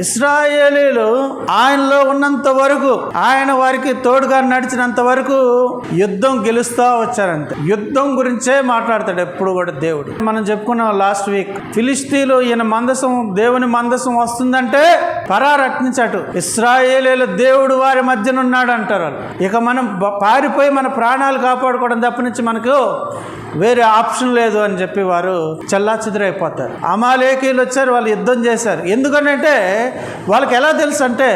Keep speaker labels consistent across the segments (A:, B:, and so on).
A: ఇస్రాయేలీలు ఆయనలో ఉన్నంత వరకు ఆయన వారికి తోడుగా నడిచినంత వరకు యుద్ధం గెలుస్తూ వచ్చారంతే యుద్ధం గురించే మాట్లాడతాడు ఎప్పుడు కూడా దేవుడు. మనం చెప్పుకున్నాం లాస్ట్ వీక్ ఫిలిస్తీన్లు ఈయన మందసం దేవుని మందసం వస్తుందంటే పరారట్ నుంచి అటు ఇస్రాయేలీల దేవుడు వారి మధ్యన ఉన్నాడు అంటారు వాళ్ళు. ఇక మనం పారిపోయి మన ప్రాణాలు కాపాడుకోవడం తప్ప నుంచి మనకు వేరే ఆప్షన్ లేదు అని చెప్పి వారు చెల్లాచెదురైపోతారు. అమాలేకీలు వచ్చారు వాళ్ళు యుద్ధం చేశారు. ఎందుకనంటే వాళ్ళకి ఎలా తెలుసు అంటే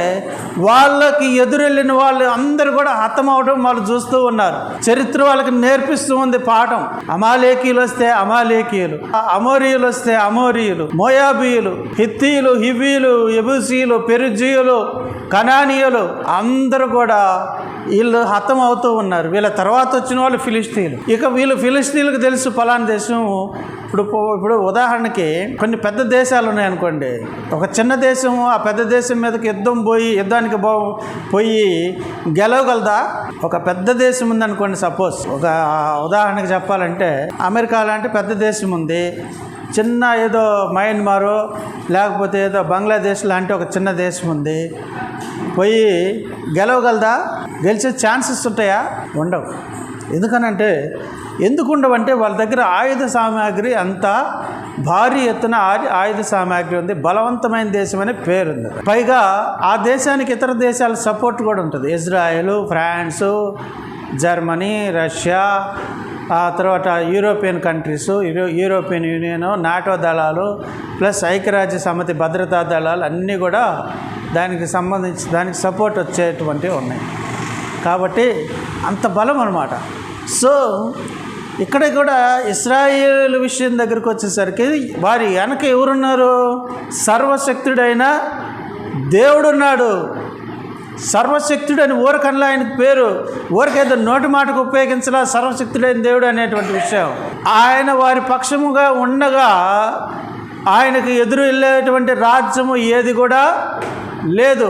A: వాళ్ళకి ఎదురెళ్ళిన వాళ్ళు అందరు కూడా హతం అవడం వాళ్ళు చూస్తూ ఉన్నారు. చరిత్ర వాళ్ళకి నేర్పిస్తూ ఉంది పాఠం. అమాలేకీలు వస్తే అమాలేకీయులు అమోరియులు వస్తే అమోరియులు మోయాబీయులు హిత్తీయులు హివీలు ఎబుసీలు పెరుజీయులు కనానీయులు అందరూ కూడా వీళ్ళు హతం అవుతూ ఉన్నారు. వీళ్ళ తర్వాత వచ్చిన వాళ్ళు ఫిలిస్తీన్లు. ఇక వీళ్ళు ఫిలిస్తీన్లకు తెలుసు ఫలానా దేశం. ఇప్పుడు ఇప్పుడు ఉదాహరణకి కొన్ని పెద్ద దేశాలు ఉన్నాయనుకోండి. ఒక చిన్న దేశం ఆ పెద్ద దేశం మీదకి యుద్ధం పోయి యుద్ధానికి పో పోయి గెలవగలదా? ఒక పెద్ద దేశం ఉందనుకోండి సపోజ్ ఒక ఉదాహరణకి చెప్పాలంటే అమెరికా లాంటి పెద్ద దేశం ఉంది. చిన్న ఏదో మయన్మారో లేకపోతే ఏదో బంగ్లాదేశ్ లాంటి ఒక చిన్న దేశం ఉంది. పోయి గెలవగలదా? గెలిచే ఛాన్సెస్ ఉంటాయా? ఉండవు. ఎందుకనంటే ఎందుకు ఉండవంటే వాళ్ళ దగ్గర ఆయుధ సామాగ్రి అంతా భారీ ఎత్తున ఆయుధ సామాగ్రి ఉంది. బలవంతమైన దేశం అనే పేరుంది. పైగా ఆ దేశానికి ఇతర దేశాల సపోర్ట్ కూడా ఉంటుంది. ఇజ్రాయెల్ ఫ్రాన్సు జర్మనీ రష్యా ఆ తర్వాత European countries euro European union NATO దళాలు ప్లస్ ఐక్యరాజ్య సమితి భద్రతా దళాలు అన్నీ కూడా దానికి సంబంధించి దానికి సపోర్ట్ వచ్చేటువంటివి ఉన్నాయి. కాబట్టి అంత బలం అనమాట సో ఇక్కడ కూడా ఇస్రాయేల్ విషయం దగ్గరికి వచ్చేసరికి వారి వెనక ఎవరున్నారు? సర్వశక్తుడైన దేవుడున్నాడు. సర్వశక్తుడని ఊరకల్లా ఆయనకు పేరు ఊరికేదో నోటి మాటకు ఉపయోగించలా సర్వశక్తుడైన దేవుడు అనేటువంటి విషయం. ఆయన వారి పక్షముగా ఉండగా ఆయనకు ఎదురు వెళ్ళేటువంటి రాజ్యము ఏది కూడా లేదు.